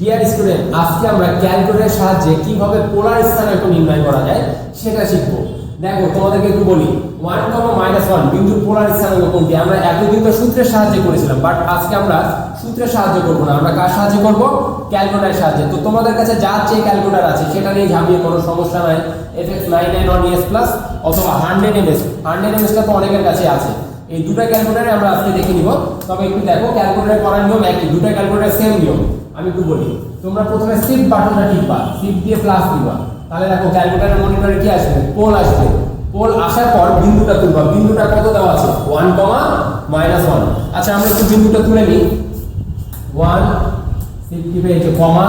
Dear student আজকে আমরা ক্যালকুলেটরের সাহায্যে কীভাবে পোলার স্থানাঙ্ক নির্ণয় করা যায় সেটা শিখব। দেখো, তোমাদেরকে একটু বলি। ওয়ান কমা মাইনাস ওয়ান বিন্দুর পোলার স্থানাঙ্ক কোনটি? আমরা এতদিন তো সূত্রের সাহায্যে করেছিলাম বাট আজকে আমরা সূত্রের সাহায্য করব না। আমরা কার সাহায্যে করব? ক্যালকুলেটরের সাহায্যে। তো তোমাদের কাছে যা যে ক্যালকুলেটর আছে, সেটা নিয়ে ঝাঁপিয়ে কোনো সমস্যা নাই। F X nine nine one ES plus অথবা hundred M S hundred M এসটা তো অনেকের কাছে আছে। এই দুটো ক্যালকুলেটারে আমরা আজকে দেখে নিব। তবে একটু দেখো ক্যালকুলেটার করার নিয়ম একই, দুটো ক্যালকুলেটার সেম নিয়ম। আমি একটু বলি, তোমরা প্রথমে শিফট বাটনটা টিপবা শিফট দিয়ে প্লাস দিবা। তাহলে দেখো ক্যালকুলেটর মনিটরে কি আসবে? পোল আসবে। পোল আসার পর বিন্দুটা তুলবা। বিন্দুটা কত দেওয়া আছে? ওয়ান কমা মাইনাস ওয়ান আচ্ছা আমরা একটু বিন্দুটা তুলে নিই। ওয়ান শিফট পেয়েছে কমা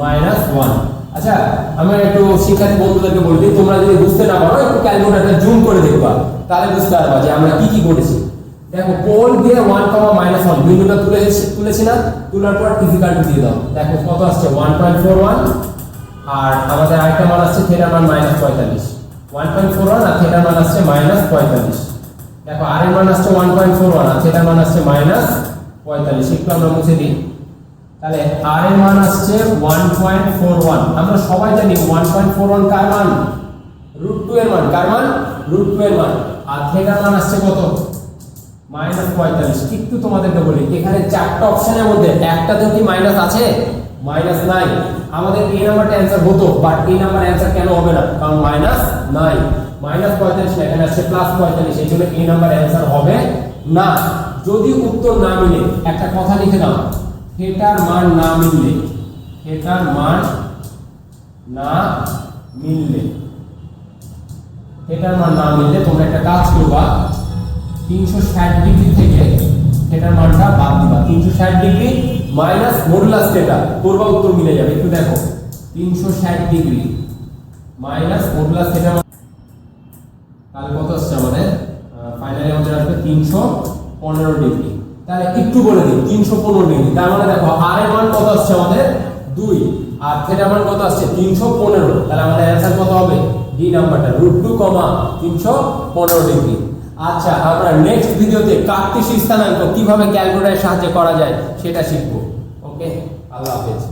মাইনাস ওয়ান আচ্ছা আমি একটু শিক্ষার্থী বন্ধুদেরকে বলে, তোমরা যদি বুঝতে না পারো, একটু ক্যালকুলেটরটা জুম করে দেখবা। তাহলে বুঝতে পারবা যে আমরা কি কি করেছি। দেখো পোল দিয়ে ওয়ান কমা মাইনাস ওয়ান বিন্দুটা তুলে তুলেছি না, তোলার পর ইজিকাল টু দিয়ে দাও। দেখো, কত আসছে? ওয়ান পয়েন্ট ফোর ওয়ান আর আমাদের আরেকটা মান আসছে থেটার মান মাইনাস পঁয়তাল্লিশ। ওয়ান পয়েন্ট ফোর ওয়ান আর থেটার মান আসছে মাইনাস পঁয়তাল্লিশ। দেখো আর এর মান আসছে ওয়ান পয়েন্ট ফোর ওয়ান আর থেটার মান আসছে মাইনাস পঁয়তাল্লিশ। একটু আমরা মুছে দিই। তাহলে আর এর মান আসছে ওয়ান পয়েন্ট ফোর ওয়ান আমরা সবাই জানি ওয়ান পয়েন্ট ফোর ওয়ান কার মান? রুট টু এর মান। কার মান? রুট টু এর মান। আর থেটার মান আসছে কত? মাইনাস পঁয়তাল্লিশ। একটু তোমাদেরকে বলি, এখানে চারটা অপশনের মধ্যে একটাতেও কি মাইনাস আছে? মাইনাস নাই। আমাদের এই নাম্বারটা অ্যান্সার হতো বাট এই নাম্বার অ্যান্সার কেন হবে না? কারণ মাইনাস নাই। মাইনাস পঁয়তাল্লিশ এখানে আসছে প্লাস পঁয়তাল্লিশ, এই জন্য এই নাম্বার অ্যান্সার হবে না। যদি উত্তর না মিলে, একটা কথা লিখে দাও। থিটার মান না মিললে থিটার মান না মিললে। থিটার মান না মিললে তোমরা একটা কাজ করবা, তিনশো ষাট ডিগ্রি থেকে থিটার মানটা বাদ দিবা। তিনশো ষাট ডিগ্রি মাইনাস মডুলাস থিটা করবা উত্তর মিলে যাবে। একটু দেখো। তিনশো ষাট ডিগ্রি মাইনাস মডুলাস থিটা তাহলে কত আসছে আমাদের? ফাইনালি আমাদের আসবে তিনশো পনেরো ডিগ্রি তাহলে একটু বলে দিই, তিনশো পনেরো ডিগ্রি তার মানে দেখো আর এর মান কত আসছে আমাদের? দুই। আর থেটা মান কত আসছে? তিনশো পনেরো। তাহলে আমাদের অ্যান্সার কত হবে? ডি নাম্বারটা রুট টু কমা তিনশো পনেরো ডিগ্রি আচ্ছা আমরা নেক্সট ভিডিওতে কার্তিক স্থানাঙ্ক কীভাবে ক্যালকুলেটারের সাহায্যে করা যায় সেটা শিখব। ওকে আল্লাহ হাফেজ।